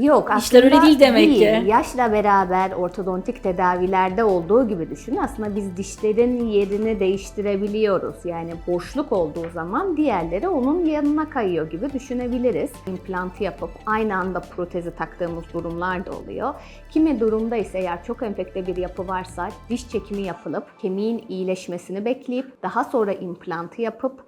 Yok İşler öyle aslında değil demek ki. Yaşla beraber ortodontik tedavilerde olduğu gibi düşün. Aslında biz dişlerin yerini değiştirebiliyoruz. Yani boşluk olduğu zaman diğerleri onun yanına kayıyor gibi düşünebiliriz. İmplantı yapıp aynı anda protezi taktığımız durumlar da oluyor. Kimi durumda ise eğer çok enfekte bir yapı varsa diş çekimi yapılıp kemiğin iyileşmesini bekleyip daha sonra implantı yapıp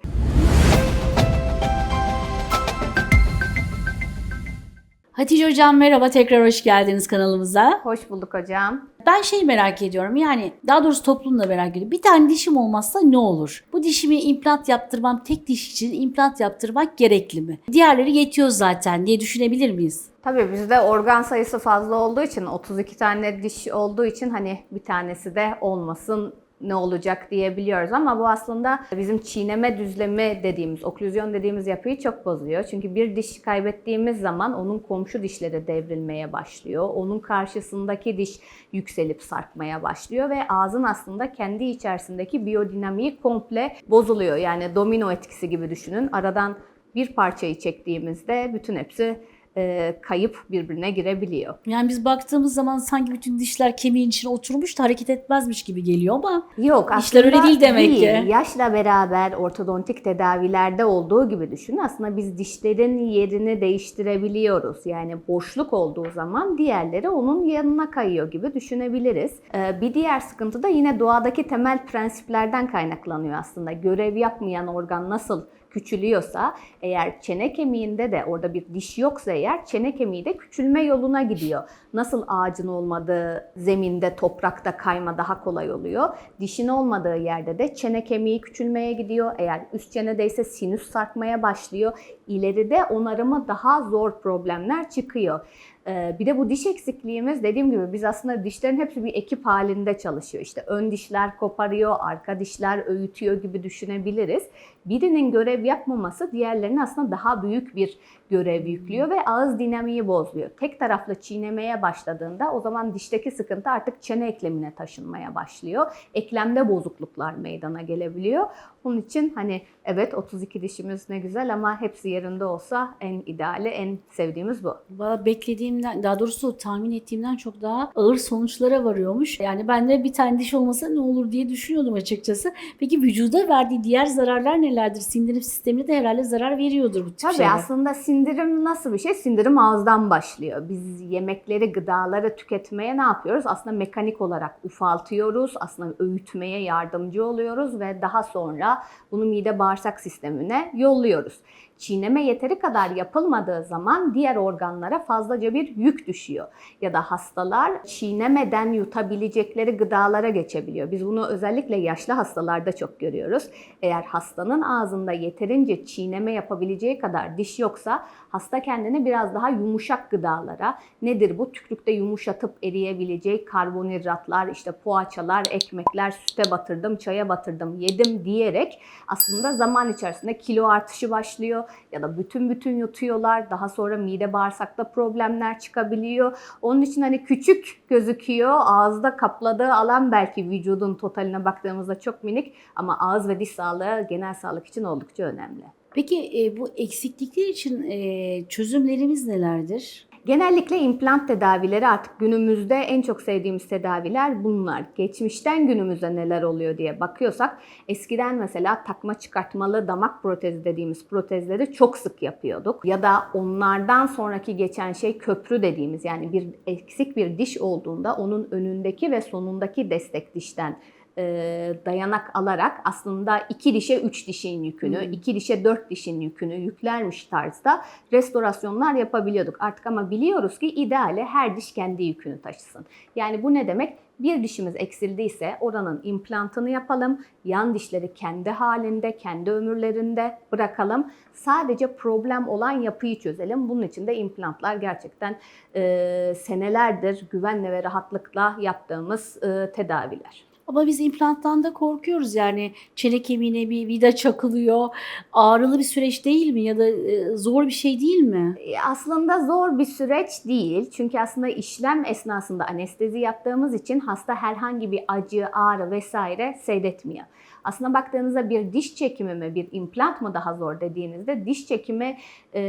Hatice Hocam merhaba tekrar hoş geldiniz kanalımıza. hoş bulduk hocam. Ben şey merak ediyorum yani daha doğrusu toplum da merak ediyor. Bir tane dişim olmazsa ne olur? Bu dişimi implant yaptırmam tek diş için implant yaptırmak gerekli mi? Diğerleri yetiyor zaten diye düşünebilir miyiz? Tabii bizde organ sayısı fazla olduğu için 32 tane diş olduğu için hani bir tanesi de olmasın ne olacak diyebiliyoruz ama bu aslında bizim çiğneme düzlemi dediğimiz, oklüzyon dediğimiz yapıyı çok bozuyor. Çünkü bir diş kaybettiğimiz zaman onun komşu dişleri devrilmeye başlıyor. Onun karşısındaki diş yükselip sarkmaya başlıyor ve ağzın aslında kendi içerisindeki biyodinamiği komple bozuluyor. Yani domino etkisi gibi düşünün. Aradan bir parçayı çektiğimizde bütün hepsi e, kayıp birbirine girebiliyor. Yani biz baktığımız zaman sanki bütün dişler kemiğin içine oturmuş da hareket etmezmiş gibi geliyor ama Yok İşler öyle değil demek ki. Yaşla beraber ortodontik tedavilerde olduğu gibi düşün. Aslında biz dişlerin yerini değiştirebiliyoruz. Yani boşluk olduğu zaman diğerleri onun yanına kayıyor gibi düşünebiliriz. Ee, bir diğer sıkıntı da yine doğadaki temel prensiplerden kaynaklanıyor aslında. Görev yapmayan organ nasıl küçülüyorsa eğer çene kemiğinde de orada bir diş yoksa eğer çene kemiği de küçülme yoluna gidiyor. Nasıl ağacın olmadığı zeminde toprakta kayma daha kolay oluyor. Dişin olmadığı yerde de çene kemiği küçülmeye gidiyor. Eğer üst çenedeyse sinüs sarkmaya başlıyor. İleride onarımı daha zor problemler çıkıyor. Ee, Bir de bu diş eksikliğimiz dediğim gibi biz aslında dişlerin hepsi bir ekip halinde çalışıyor. İşte ön dişler koparıyor, arka dişler öğütüyor gibi düşünebiliriz. Birinin görev yapmaması diğerlerine aslında daha büyük bir görev yüklüyor ve ağız dinamiği bozuyor. Tek taraflı çiğnemeye başladığında o zaman dişteki sıkıntı artık çene eklemine taşınmaya başlıyor. Eklemde bozukluklar meydana gelebiliyor. Onun için hani evet 32 dişimiz ne güzel ama hepsi yerinde olsa en ideali, en sevdiğimiz bu. Valla beklediğimden daha doğrusu tahmin ettiğimden çok daha ağır sonuçlara varıyormuş. Yani ben de bir tane diş olmasa ne olur diye düşünüyordum açıkçası. Peki vücuda verdiği diğer zararlar nelerdir? Sindirim sistemine de herhalde zarar veriyordur bu tip Tabii şeyler. aslında sindirim nasıl bir şey? Sindirim ağızdan başlıyor. Biz yemekleri, gıdaları tüketmeye ne yapıyoruz? Aslında mekanik olarak ufaltıyoruz. Aslında öğütmeye yardımcı oluyoruz ve daha sonra bunu mide bağırsak sistemine yolluyoruz. Çiğneme yeteri kadar yapılmadığı zaman diğer organlara fazlaca bir yük düşüyor. Ya da hastalar çiğnemeden yutabilecekleri gıdalara geçebiliyor. Biz bunu özellikle yaşlı hastalarda çok görüyoruz. Eğer hastanın ağzında yeterince çiğneme yapabileceği kadar diş yoksa hasta kendini biraz daha yumuşak gıdalara nedir bu tükrükte yumuşatıp eriyebileceği karbonhidratlar işte poğaçalar, ekmekler, süte batırdım, çaya batırdım, yedim diyerek aslında zaman içerisinde kilo artışı başlıyor ya da bütün bütün yutuyorlar. Daha sonra mide bağırsakta problemler çıkabiliyor. Onun için hani küçük gözüküyor. Ağızda kapladığı alan belki vücudun totaline baktığımızda çok minik ama ağız ve diş sağlığı genel sağlık için oldukça önemli. Peki e, bu eksiklikler için e, çözümlerimiz nelerdir? Genellikle implant tedavileri artık günümüzde en çok sevdiğimiz tedaviler bunlar. Geçmişten günümüze neler oluyor diye bakıyorsak eskiden mesela takma çıkartmalı damak protezi dediğimiz protezleri çok sık yapıyorduk. Ya da onlardan sonraki geçen şey köprü dediğimiz yani bir eksik bir diş olduğunda onun önündeki ve sonundaki destek dişten e, dayanak alarak aslında iki dişe üç dişin yükünü, iki dişe dört dişin yükünü yüklermiş tarzda restorasyonlar yapabiliyorduk. Artık ama biliyoruz ki ideali her diş kendi yükünü taşısın. Yani bu ne demek? Bir dişimiz eksildiyse oranın implantını yapalım. Yan dişleri kendi halinde, kendi ömürlerinde bırakalım. Sadece problem olan yapıyı çözelim. Bunun için de implantlar gerçekten e, senelerdir güvenle ve rahatlıkla yaptığımız e, tedaviler. Ama biz implanttan da korkuyoruz yani çene kemiğine bir vida çakılıyor. Ağrılı bir süreç değil mi ya da e, zor bir şey değil mi? E, Aslında zor bir süreç değil. Çünkü aslında işlem esnasında anestezi yaptığımız için hasta herhangi bir acı, ağrı vesaire seyretmiyor. Aslında baktığınızda bir diş çekimi mi, bir implant mı daha zor dediğinizde diş çekimi e,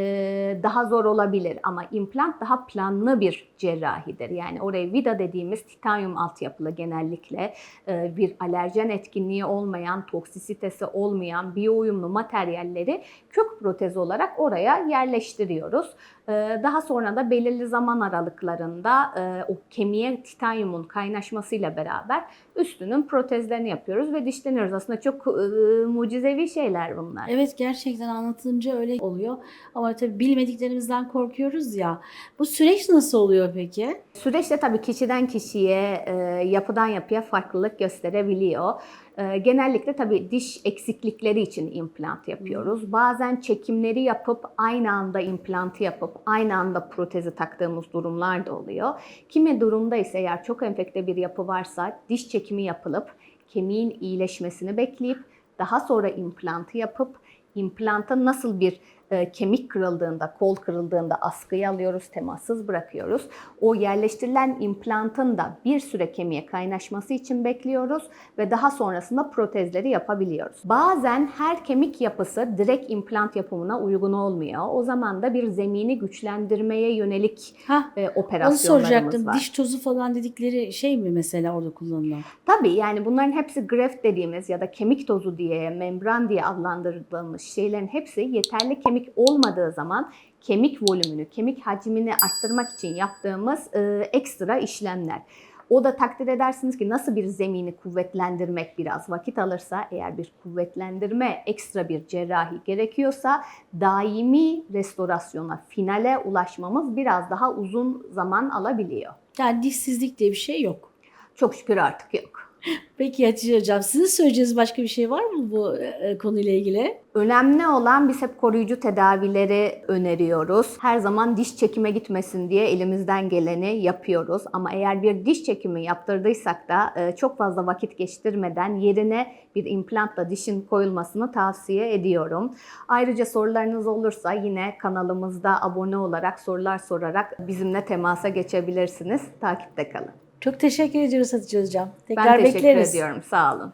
daha zor olabilir ama implant daha planlı bir cerrahidir. Yani oraya vida dediğimiz titanyum altyapılı genellikle e, bir alerjen etkinliği olmayan, toksisitesi olmayan biyo uyumlu materyalleri kök protez olarak oraya yerleştiriyoruz. Ee, Daha sonra da belirli zaman aralıklarında e, o kemiğe titanyumun kaynaşmasıyla beraber üstünün protezlerini yapıyoruz ve dişleniyoruz. Aslında çok e, mucizevi şeyler bunlar. Evet gerçekten anlatınca öyle oluyor. Ama tabii bilmediklerimizden korkuyoruz ya. Bu süreç nasıl oluyor peki? Süreçte tabii kişiden kişiye, e, yapıdan yapıya farklılık gösterebiliyor. E, Genellikle tabii diş eksiklikleri için implant yapıyoruz. Bazen çekimleri yapıp aynı anda implantı yapıp aynı anda protezi taktığımız durumlar da oluyor. Kimi durumda ise eğer çok enfekte bir yapı varsa diş çekimi yapılıp kemiğin iyileşmesini bekleyip daha sonra implantı yapıp implanta nasıl bir e, kemik kırıldığında, kol kırıldığında askıyı alıyoruz, temassız bırakıyoruz. O yerleştirilen implantın da bir süre kemiğe kaynaşması için bekliyoruz ve daha sonrasında protezleri yapabiliyoruz. Bazen her kemik yapısı direkt implant yapımına uygun olmuyor. O zaman da bir zemini güçlendirmeye yönelik Ha, e, onu operasyonlarımız soracaktım. var. Diş tozu falan dedikleri şey mi mesela orada kullanılan? Tabii yani bunların hepsi graft dediğimiz ya da kemik tozu diye, membran diye adlandırdığımız şeylerin hepsi yeterli kemik olmadığı zaman kemik volümünü, kemik hacmini arttırmak için yaptığımız e, ekstra işlemler. O da takdir edersiniz ki nasıl bir zemini kuvvetlendirmek biraz vakit alırsa, eğer bir kuvvetlendirme ekstra bir cerrahi gerekiyorsa daimi restorasyona, finale ulaşmamız biraz daha uzun zaman alabiliyor. Yani dişsizlik diye bir şey yok. Çok şükür artık yok. Peki Hatice Hocam sizin söyleyeceğiniz başka bir şey var mı bu e, konuyla ilgili? Önemli olan biz hep koruyucu tedavileri öneriyoruz. Her zaman diş çekime gitmesin diye elimizden geleni yapıyoruz. Ama eğer bir diş çekimi yaptırdıysak da e, çok fazla vakit geçtirmeden yerine bir implantla dişin koyulmasını tavsiye ediyorum. Ayrıca sorularınız olursa yine kanalımızda abone olarak sorular sorarak bizimle temasa geçebilirsiniz. Takipte kalın. Çok teşekkür ediyoruz Hatice Hocam. Tekrar Ben teşekkür bekleriz. ediyorum. Sağ olun.